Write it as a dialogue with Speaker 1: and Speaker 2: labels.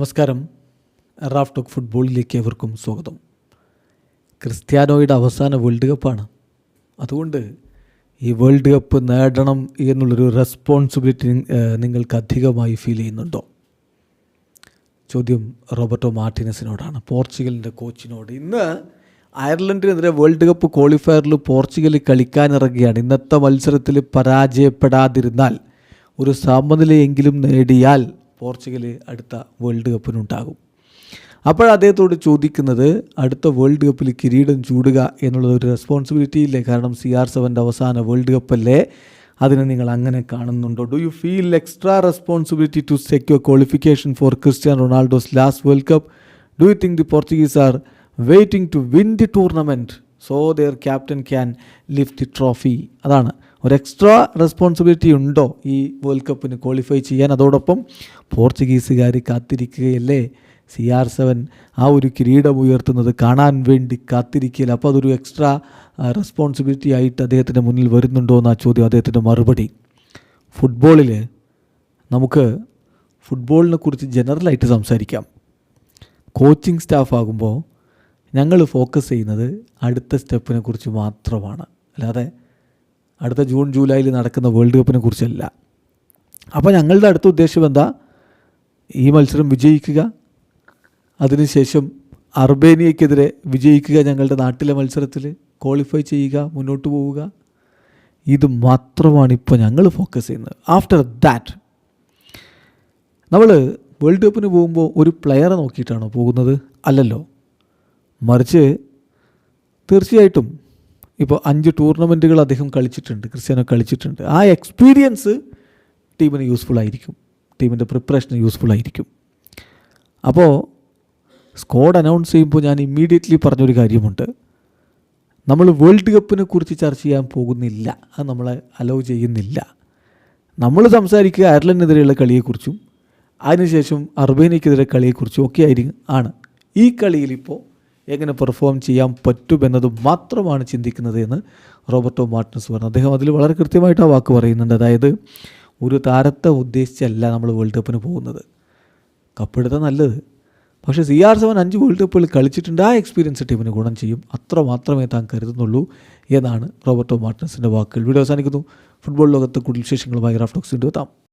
Speaker 1: നമസ്കാരം. Raf talk ഫുട്ബോളിലേക്ക് ഏവർക്കും സ്വാഗതം. ക്രിസ്ത്യാനോയുടെ അവസാന വേൾഡ് കപ്പാണ്. അതുകൊണ്ട് ഈ വേൾഡ് കപ്പ് നേടണം എന്നുള്ളൊരു റെസ്പോൺസിബിലിറ്റി നിങ്ങൾക്ക് അധികമായി ഫീൽ ചെയ്യുന്നുണ്ടോ? ചോദ്യം റോബർട്ടോ മാർട്ടിനസിനോടാണ്. പോർച്ചുഗലിന്റെ കോച്ചിനോട്. ഇന്ന് അയർലൻഡിനെതിരെ വേൾഡ് കപ്പ് ക്വാളിഫയറിൽ പോർച്ചുഗൽ കളിക്കാനിറങ്ങുകയാണ്. ഇന്നത്തെ മത്സരത്തിൽ പരാജയപ്പെടാതിരുന്നാൽ ഒരു സമനിലയെങ്കിലും നേടിയാൽ പോർച്ചുഗൽ അടുത്ത വേൾഡ് കപ്പിനുണ്ടാകും. അപ്പോൾ അദ്ദേഹത്തോട് ചോദിക്കുന്നത് അടുത്ത വേൾഡ് കപ്പിൽ കിരീടം ചൂടുക എന്നുള്ളത് ഒരു റെസ്പോൺസിബിലിറ്റി ഇല്ലേ? കാരണം സി ആർ സെവന്റെ അവസാന വേൾഡ് കപ്പല്ലേ? അതിനെ നിങ്ങൾ അങ്ങനെ കാണുന്നുണ്ടോ? Do you feel extra responsibility to secure qualification for Christian Ronaldo's last world cup do you think the Portuguese are waiting to win the tournament so their captain can lift the trophy അതാണ്. ഒരു extra responsibility ഉണ്ടോ ഈ world കപ്പിന് qualify ചെയ്യാൻ? അതോടൊപ്പം പോർച്ചുഗീസുകാർ കാത്തിരിക്കുകയല്ലേ? C R seven ആ ഒരു കിരീടം ഉയർത്തുന്നത് കാണാൻ വേണ്ടി കാത്തിരിക്കുകയില്ല? അപ്പോൾ അതൊരു എക്സ്ട്രാ റെസ്പോൺസിബിലിറ്റി ആയിട്ട് അദ്ദേഹത്തിന്റെ മുന്നിൽ വരുന്നുണ്ടോ എന്ന ചോദ്യം അദ്ദേഹത്തിന്റെ മറുപടി. ഫുട്ബോളിൽ നമുക്ക് ഫുട്ബോളിനെ കുറിച്ച് ജനറലായിട്ട് സംസാരിക്കാം. കോച്ചിങ് സ്റ്റാഫ് ആകുമ്പോൾ ഞങ്ങൾ ഫോക്കസ് ചെയ്യുന്നത് അടുത്ത സ്റ്റെപ്പിനെ കുറിച്ച് മാത്രമാണ്. അല്ലാതെ അടുത്ത ജൂൺ ജൂലൈയിൽ നടക്കുന്ന വേൾഡ് കപ്പിനെ കുറിച്ചല്ല. അപ്പോൾ ഞങ്ങളുടെ അടുത്ത ഉദ്ദേശം എന്താ? ഈ മത്സരം വിജയിക്കുക. അതിനുശേഷം അർബേനിയക്കെതിരെ വിജയിക്കുക ഞങ്ങളുടെ നാട്ടിലെ മത്സരത്തിൽ. ക്വാളിഫൈ ചെയ്യുക മുന്നോട്ട് പോവുക. ഇത് മാത്രമാണ് ഇപ്പോൾ ഞങ്ങൾ ഫോക്കസ് ചെയ്യുന്നത്. ആഫ്റ്റർ ദാറ്റ് നമ്മൾ വേൾഡ് കപ്പിന് പോകുമ്പോൾ ഒരു പ്ലെയറെ നോക്കിയിട്ടാണോ പോകുന്നത്? അല്ലല്ലോ. മറിച്ച് തീർച്ചയായിട്ടും ഇപ്പോൾ അഞ്ച് ടൂർണമെന്റുകൾ അദ്ദേഹം കളിച്ചിട്ടുണ്ട് ക്രിസ്ത്യാനോ കളിച്ചിട്ടുണ്ട്. ആ എക്സ്പീരിയൻസ് ടീമിന് യൂസ്ഫുൾ ആയിരിക്കും. ടീമിന്റെ പ്രിപ്പറേഷന് യൂസ്ഫുൾ ആയിരിക്കും. അപ്പോൾ സ്കോഡ് അനൗൺസ് ചെയ്യുമ്പോൾ ഞാൻ ഇമ്മീഡിയറ്റ്ലി പറഞ്ഞൊരു കാര്യമുണ്ട്. നമ്മൾ വേൾഡ് കപ്പിനെ കുറിച്ച് ചർച്ച ചെയ്യാൻ പോകുന്നില്ല. അത് നമ്മളെ അലോ ചെയ്യുന്നില്ല. നമ്മൾ സംസാരിക്കുക അയർലൻഡിനെതിരെയുള്ള കളിയെക്കുറിച്ചും അതിനുശേഷം അർബേനിയക്കെതിരെ കളിയെക്കുറിച്ചും ഒക്കെ ആയിരിക്കും ആണ്. ഈ കളിയിൽ ഇപ്പോൾ എങ്ങനെ പെർഫോം ചെയ്യാൻ പറ്റുമെന്നത് മാത്രമാണ് ചിന്തിക്കുന്നത് എന്ന് റോബർട്ടോ മാർട്ടിനസ് പറഞ്ഞു. അദ്ദേഹം അതിൽ വളരെ കൃത്യമായിട്ട് ആ വാക്ക് പറയുന്നുണ്ട്. അതായത് ഒരു താരത്തെ ഉദ്ദേശിച്ചല്ല നമ്മൾ വേൾഡ് കപ്പിന് പോകുന്നത്. കപ്പെടുത്താൻ നല്ലത്. പക്ഷേ സി ആർ സെവൻ അഞ്ച് വേൾഡ് കപ്പുകൾ കളിച്ചിട്ടുണ്ട്. ആ എക്സ്പീരിയൻസ് ടീമിന് ഗുണം ചെയ്യും. അത്ര മാത്രമേ താൻ കരുതുന്നുള്ളൂ എന്നാണ് റോബർട്ടോ മാർട്ടിനസിന്റെ വാക്കുകൾ. വീഡിയോ അവസാനിക്കുന്നു. ഫുട്ബോൾ ലോകത്ത് കൂടുതൽ വിശേഷങ്ങളുമായി റാഫ്റ്റോക്സ് എത്താം.